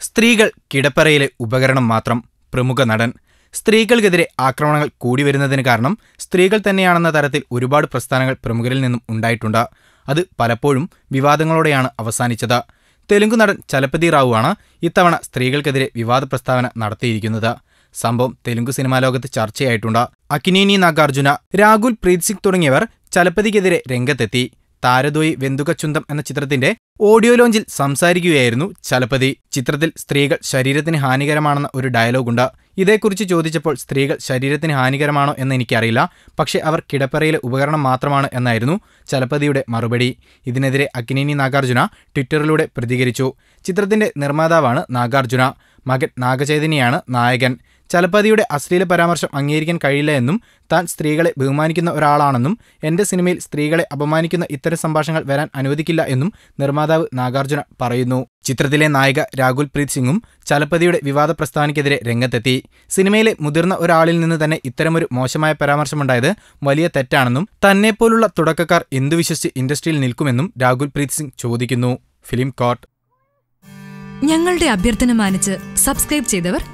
സ്ത്രീകൾ കിടപ്പറയിലെ ഉപകരണം മാത്രം പ്രമുഖ നടൻ. സ്ത്രീകൾക്കെതിരെ ആക്രമണങ്ങൾ കൂടി വരുന്നതിന് കാരണം സ്ത്രീകൾ തന്നെയാണെന്ന തരത്തിൽ ഒരുപാട് പ്രസ്ഥാനങ്ങൾ പ്രമുഖരിൽ നിന്നും ഉണ്ടായിട്ടുണ്ട്. അത് പലപ്പോഴും വിവാദങ്ങളോടെയാണ് അവസാനിച്ചത്. തെലുങ്ക് നടൻ ചലപതി ആണ് ഇത്തവണ സ്ത്രീകൾക്കെതിരെ വിവാദ പ്രസ്താവന നടത്തിയിരിക്കുന്നത്. സംഭവം തെലുങ്ക് സിനിമാ ലോകത്ത് ചർച്ചയായിട്ടുണ്ട്. അക്കിനേനി നാഗാർജുന രാഹുൽ പ്രീത് സിംഗ് തുടങ്ങിയവർ ചലപതിക്കെതിരെ രംഗത്തെത്തി. താരദോയി വെന്തുകച്ചുന്തം എന്ന ചിത്രത്തിന്റെ ഓഡിയോ ലോഞ്ചിൽ സംസാരിക്കുകയായിരുന്നു ചലപതി. ചിത്രത്തിൽ സ്ത്രീകൾ ശരീരത്തിന് ഹാനികരമാണെന്ന ഒരു ഡയലോഗുണ്ട്. ഇതേക്കുറിച്ച് ചോദിച്ചപ്പോൾ സ്ത്രീകൾ ശരീരത്തിന് ഹാനികരമാണോ എന്ന് എനിക്കറിയില്ല. പക്ഷേ അവർ കിടപ്പറയിലെ ഉപകരണം മാത്രമാണ് എന്നായിരുന്നു ചലപതിയുടെ മറുപടി. ഇതിനെതിരെ അഗ്നിനി നാഗാർജുന ട്വിറ്ററിലൂടെ പ്രതികരിച്ചു. ചിത്രത്തിന്റെ നിർമ്മാതാവാണ് നാഗാർജുന. മകൻ നാഗചൈതന്യയാണ് നായകൻ. ചലപതിയുടെ അശ്ലീല പരാമർശം അംഗീകരിക്കാൻ കഴിയില്ല എന്നും താൻ സ്ത്രീകളെ ബഹുമാനിക്കുന്ന ഒരാളാണെന്നും എന്റെ സിനിമയിൽ സ്ത്രീകളെ അപമാനിക്കുന്ന ഇത്തരം സംഭാഷണങ്ങൾ വരാൻ അനുവദിക്കില്ല എന്നും നിർമ്മാതാവ് നാഗാർജുന പറയുന്നു. ചിത്രത്തിലെ നായിക രാഹുൽ പ്രീത് സിംഗും ചലപ്പതിയുടെ വിവാദ പ്രസ്താവനയ്ക്കെതിരെ രംഗത്തെത്തി. സിനിമയിലെ മുതിർന്ന ഒരാളിൽ നിന്ന് തന്നെ ഇത്തരമൊരു മോശമായ പരാമർശമുണ്ടായത് വലിയ തെറ്റാണെന്നും തന്നെപ്പോലുള്ള തുടക്കക്കാർ എന്തു വിശ്വസിച്ച് ഇൻഡസ്ട്രിയിൽ നിൽക്കുമെന്നും രാഹുൽ പ്രീത് സിംഗ് ചോദിക്കുന്നു. Film court. ഞങ്ങളുടെ അഭ്യർത്ഥന മാനിച്ച് സബ്സ്ക്രൈബ് ചെയ്തവർ